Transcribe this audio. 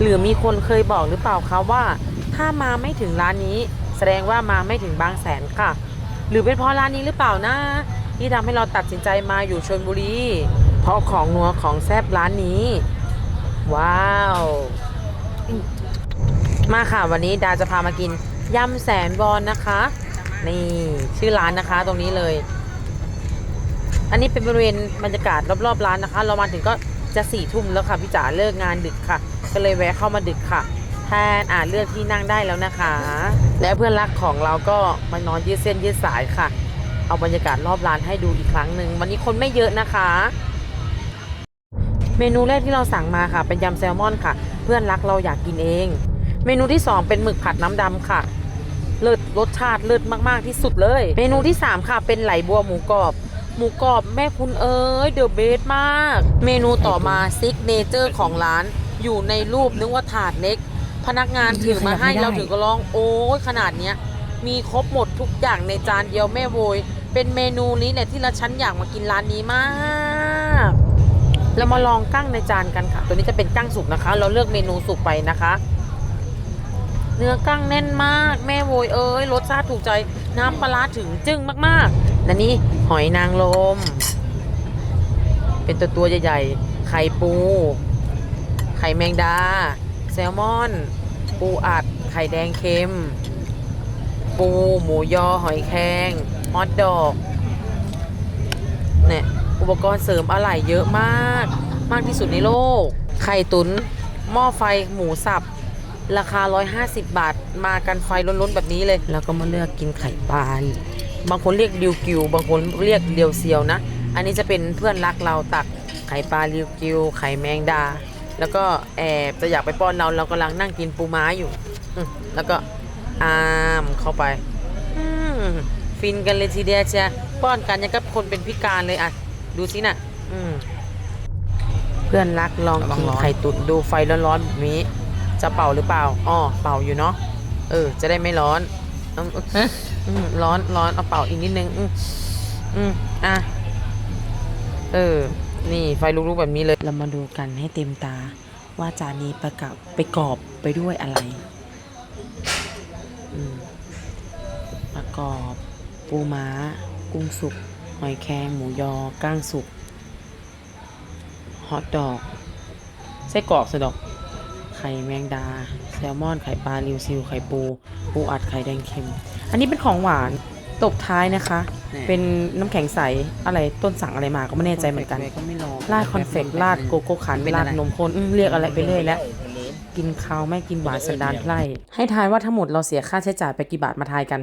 หรือมีคนเคยบอกหรือเปล่าคะว่า ถ้ามาไม่ถึงร้านนี้ แสดงว่ามาไม่ถึงบางแสนค่ะ หรือเป็นเพราะร้านนี้หรือเปล่านะที่ทำให้เราตัดสินใจมาอยู่ชนบุรี เพราะของนัวของแซบร้านนี้ ว้าว มาค่ะวันนี้ดาจะพามากินยำแสนวอนนะคะ นี่ชื่อร้านนะคะตรงนี้เลย อันนี้เป็นบริเวณบรรยากาศรอบๆร้านนะคะ เรามาถึงก็ จะสี่ทุ่มแล้วค่ะพี่จ๋าเลิกงานดึกค่ะ ก็เลยแวะเข้ามาดึกค่ะแทนอ่านเลือกที่นั่งได้แล้วนะคะ และเพื่อนรักของเราก็มานอนยืดเส้นยืดสายค่ะ เอาบรรยากาศรอบร้านให้ดูอีกครั้งหนึ่งวันนี้คนไม่เยอะนะคะ เมนูแรกที่เราสั่งมาค่ะ เป็นยำแซลมอนค่ะ เพื่อนรักเราอยากกินเอง เมนูที่ 2 เป็นหมึกผัดน้ำดำค่ะเลิศรสชาติเลิศมากๆที่สุดเลย เมนูที่ 3 ค่ะ เป็นไหลบัวหมูกรอบ หมูกรอบแม่คุณเอ๋ยเดอะเบสมาก เมนูต่อมาซิกเนเจอร์ของร้าน อยู่ในรูปนึกว่าถาดเล็ก พนักงานถือมาให้เราถึงก็ร้องโอ้ยขนาดเนี้ย มีครบหมดทุกอย่างในจานเดียวแม่โวย เป็นเมนูนี้เนี่ยที่เราฉันอยากมากินร้านนี้มากเรามาลองกั้งในจานกันค่ะ ตัวนี้จะเป็นกั้งสุกนะคะ เราเลือกเมนูสุกไปนะคะ เนื้อกั้งแน่นมาก แม่โวยเอ้ยรสชาติถูกใจ น้ำปลาร้าถึงจึ้งมากๆ และนี่หอยนางรมเป็นตัวตัวใหญ่ๆ ไข่ปู ไข่แมงดา แซลมอน ปูอัด ไข่แดงเค็ม ปู หมูยอ หอยแครงฮอทดอก เนี่ย อุปกรณ์เสริมอะไหล่เยอะมาก มากที่สุดในโลก ไข่ตุน หม้อไฟ หมูสับ ราคา 150 บาท มากันไฟล้นๆ แบบนี้เลย แล้วก็มาเลือกกินไข่ปลา บางคนเรียกดิวกิว บางคนเรียกเดียวเซียวนะ อันนี้จะเป็นเพื่อนรักเราตักไข่ปลาริวกิว ไข่แมงดา แล้วก็แอบจะอยากไปป้อนเราเรากำลังนั่งกินปูม้าอยู่แล้วก็อามเข้าไปฟินกันเลยทีเดียวเชียป้อนกันยังกับคนเป็นพิการเลยอะ ดูสิน่ะเพื่อนรักลองกินไข่ตุ๋นดูไฟร้อนๆแบบนี้ จะเป่าหรือเปล่าอ๋อเป่าอยู่เนาะเออ จะได้ไม่ร้อน ร้อนร้อนเอาเป่าอีกนิดนึง อืมอืมอะ เออ นี่ไฟลุกๆแบบนี้เลย เรามาดูกันให้เต็มตา ว่าจานนี้ประกับไปกรอบไปด้วยอะไร อืม ประกอบ ปูม้า กุ้งสุก หอยแครงหมูยอก้างสุก ฮอทดอกไส้กรอกสะดอก ไข่แมงดา ลมอน ไข่ปลาริวซิว ไข่ปู ปูอัด ไข่แดงเค็ม อันนี้เป็นของหวาน ตบท้ายนะคะ เป็นน้ำแข็งใส อะไร ต้นสั่งอะไรมาก็ไม่แน่ใจเหมือนกันก็ไม่รอราดคอนเฟกต์ราดโกโก้ขันราดนมข้นอื้อเรียกอะไรไปเรื่อยแล้ว กินข้าวไม่กินหวานสันดานไพร่ให้ทายว่าทั้งหมดเราเสียค่าใช้จ่ายไปกี่บาทมาทายกัน